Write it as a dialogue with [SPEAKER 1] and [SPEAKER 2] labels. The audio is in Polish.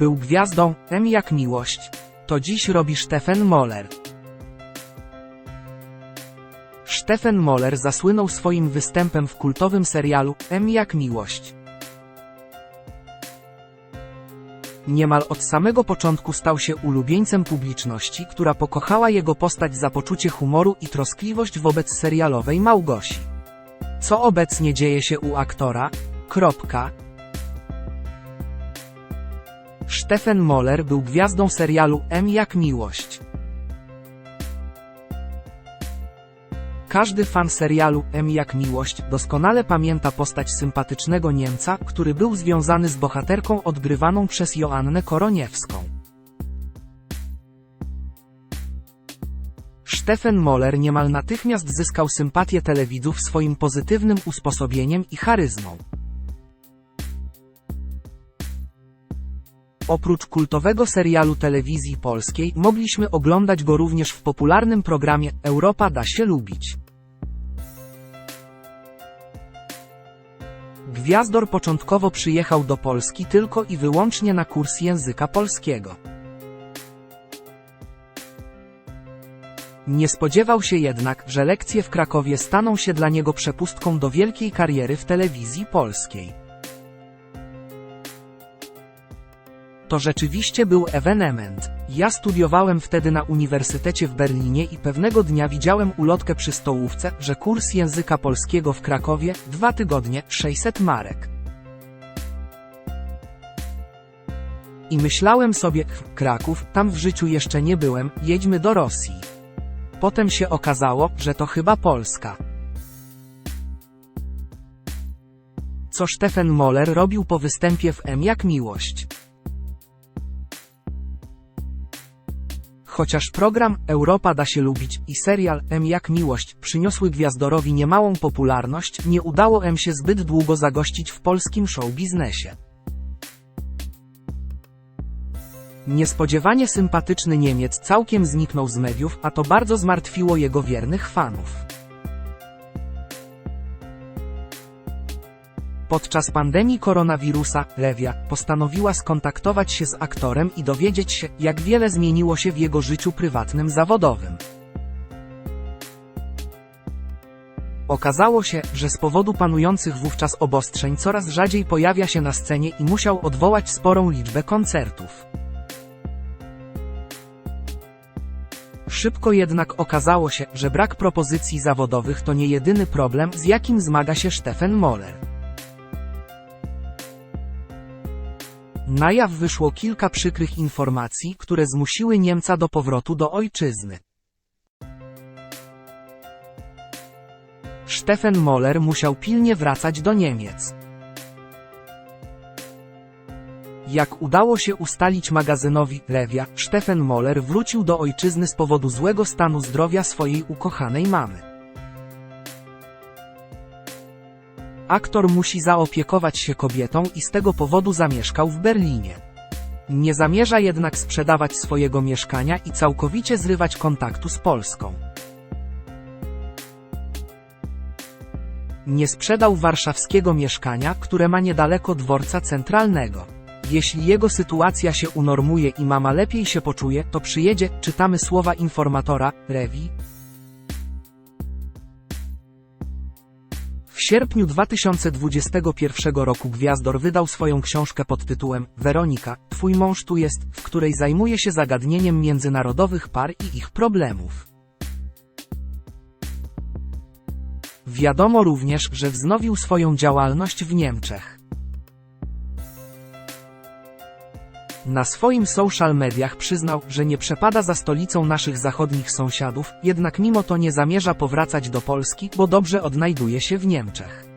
[SPEAKER 1] Był gwiazdą, M jak miłość. To dziś robi Stefan Moller. Stefan Moller zasłynął swoim występem w kultowym serialu M jak miłość. Niemal od samego początku stał się ulubieńcem publiczności, która pokochała jego postać za poczucie humoru i troskliwość wobec serialowej Małgosi. Co obecnie dzieje się u aktora? Kropka. Stefan Moller był gwiazdą serialu M jak miłość. Każdy fan serialu M jak miłość doskonale pamięta postać sympatycznego Niemca, który był związany z bohaterką odgrywaną przez Joannę Koroniewską. Stefan Moller niemal natychmiast zyskał sympatię telewidzów swoim pozytywnym usposobieniem i charyzmą. Oprócz kultowego serialu telewizji polskiej, mogliśmy oglądać go również w popularnym programie Europa da się lubić. Gwiazdor początkowo przyjechał do Polski tylko i wyłącznie na kurs języka polskiego. Nie spodziewał się jednak, że lekcje w Krakowie staną się dla niego przepustką do wielkiej kariery w telewizji polskiej. To rzeczywiście był ewenement. Ja studiowałem wtedy na uniwersytecie w Berlinie i pewnego dnia widziałem ulotkę przy stołówce, że kurs języka polskiego w Krakowie, dwa tygodnie, 600 marek. I myślałem sobie, "Ch, Kraków, tam w życiu jeszcze nie byłem, jedźmy do Rosji. Potem się okazało, że to chyba Polska. Co Stefan Moller robił po występie w M jak miłość. Chociaż program Europa da się lubić i serial M jak miłość przyniosły gwiazdorowi niemałą popularność, nie udało M się zbyt długo zagościć w polskim show biznesie. Niespodziewanie sympatyczny Niemiec całkiem zniknął z mediów, a to bardzo zmartwiło jego wiernych fanów. Podczas pandemii koronawirusa, Lewia postanowiła skontaktować się z aktorem i dowiedzieć się, jak wiele zmieniło się w jego życiu prywatnym zawodowym. Okazało się, że z powodu panujących wówczas obostrzeń coraz rzadziej pojawia się na scenie i musiał odwołać sporą liczbę koncertów. Szybko jednak okazało się, że brak propozycji zawodowych to nie jedyny problem, z jakim zmaga się Stefan Moller. Na jaw wyszło kilka przykrych informacji, które zmusiły Niemca do powrotu do ojczyzny. Stefan Moller musiał pilnie wracać do Niemiec. Jak udało się ustalić magazynowi Lewia, Stefan Moller wrócił do ojczyzny z powodu złego stanu zdrowia swojej ukochanej mamy. Aktor musi zaopiekować się kobietą i z tego powodu zamieszkał w Berlinie. Nie zamierza jednak sprzedawać swojego mieszkania i całkowicie zrywać kontaktu z Polską. Nie sprzedał warszawskiego mieszkania, które ma niedaleko dworca centralnego. Jeśli jego sytuacja się unormuje i mama lepiej się poczuje, to przyjedzie, czytamy słowa informatora, Rewi. W sierpniu 2021 roku Gwiazdor wydał swoją książkę pod tytułem Weronika, twój mąż tu jest, w której zajmuje się zagadnieniem międzynarodowych par i ich problemów. Wiadomo również, że wznowił swoją działalność w Niemczech. Na swoim social mediach przyznał, że nie przepada za stolicą naszych zachodnich sąsiadów, jednak mimo to nie zamierza powracać do Polski, bo dobrze odnajduje się w Niemczech.